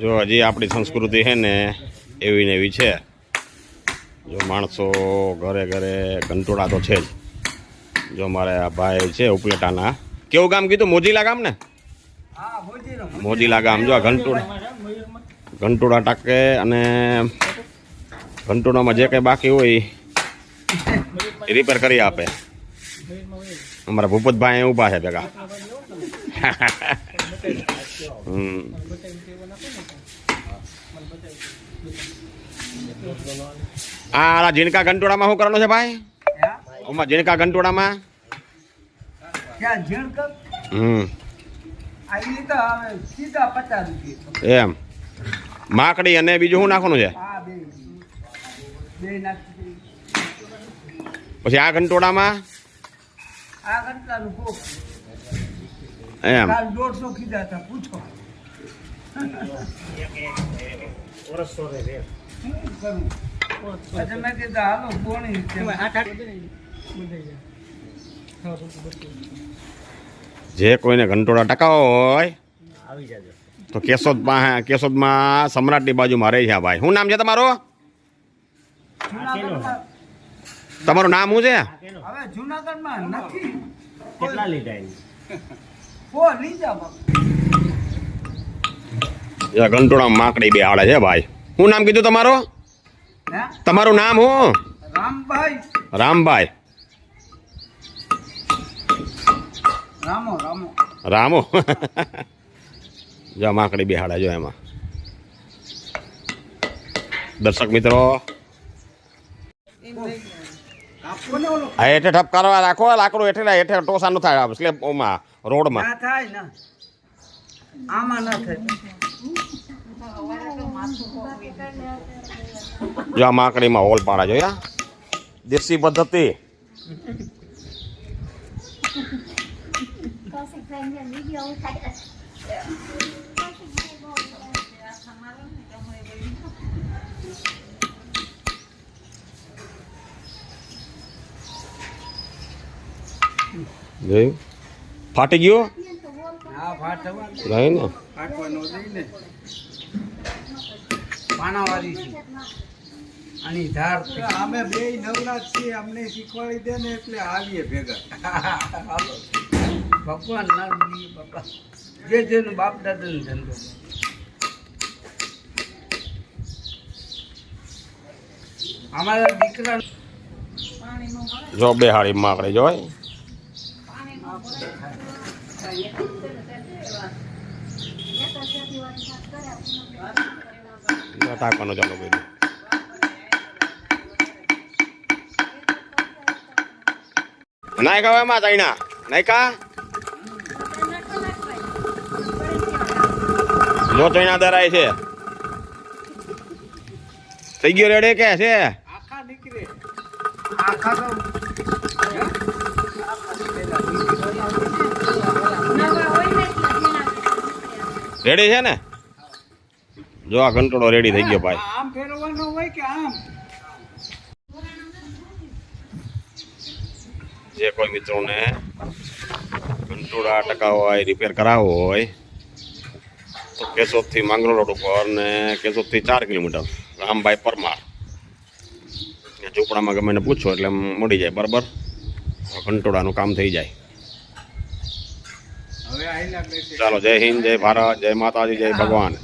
જો હજી આપણી સંસ્કૃતિ છે ને એવી ને એવી છે. જો માણસો ઘરે ઘરે કંટોળા તો છે જ. જો મારે આ ભાઈ છે ઉપલેટાના. કેવું ગામ કીધું? મોજીલા ગામ ને? મોજીલા ગામ. જો ઘંટોળા ઘંટોળા ટાકે અને ઘંટોળામાં જે કંઈ બાકી હોય એ રિપેર કરી આપે. અમારા ભૂપતભાઈ ઊભા છે ભેગા. હમ આ આ ઝીણકા ઘંટોળામાં શું કરવાનું છે ભાઈ? ઓમાં ઝીણકા ઘંટોળામાં? ક્યાં? હમ. એમ. માકડી અને બીજું શું નાખવાનું છે. પછી આ ઘંટોળામાં? આ એમ. દોઢસો કીધા હતા પૂછો. શું કરું? મેં કીધું હાલો કોણી જે કોઈને ઘંટોળા ટકાવો હોય તો કેશોદ પાસે કેશોદમાં સમ્રાટની બાજુમાં રહે છે ભાઈ. શું નામ છે તમારું? તમારું નામ શું છે? હવે જુનાગઢમાં નથી. કેટલા લીધા ઘંટોળામાં માકડી બે હાડે છે ભાઈ. શું નામ કીધું તમારું? તમારું નામ હું? રામભાઈ. રામભાઈ. રામો રામો. રામો. જો માકડી બેહાડે જો એમાં. દર્શક મિત્રો. હેઠે ઠપ કરવા રાખો લાકડું હેઠે હેઠે ટોસા ન થાય સ્લેબ ઓમાં. રોડમાં ના થાય ને આમાં ના થાય જો આ માકડીમાં હોલ પાડા જોયા દેશી પદ્ધતિ. જોયું? ફાટી ગયો? નહીં ને? ફાટવાનો નહીં ને પાણાવાળી છે. આની ધાર અમે બે નવરાત છીએ અમને શીખવાડી દે ને એટલે આવીએ ભેગા. ભગવાન ના બાપા. જે જેનું બાપ દાદાનો ધંધો. અમારા દીકરા જો બે હાડી માકડે જોય. ટાંકવાનું ચાલુ કર્યું નાયકા એમાં ચાઈના નાયકા જો ચૈના દરાય છે થઈ ગયો રેડે કે છે આખા નીકળે આખા રેડી છે ને? જો આ કંટોળો રેડી થઈ ગયો ભાઈ. આમ ફેરવવાનો હોય કે આમ? જે કોઈ મિત્રોને કંટોળા ટકાવો હોય રિપેર કરાવવો હોય તો કેશોદથી માંગરોળ રોડ ઉપર ને કેશોદથી ચાર કિલોમીટર રામભાઈ પરમાર. ઝૂંપડામાં ગમે પૂછો એટલે મળી જાય બરાબર? કંટોળાનું કામ થઈ જાય. ચાલો જય હિન્દ જય ભારત જય માતાજી જય ભગવાન.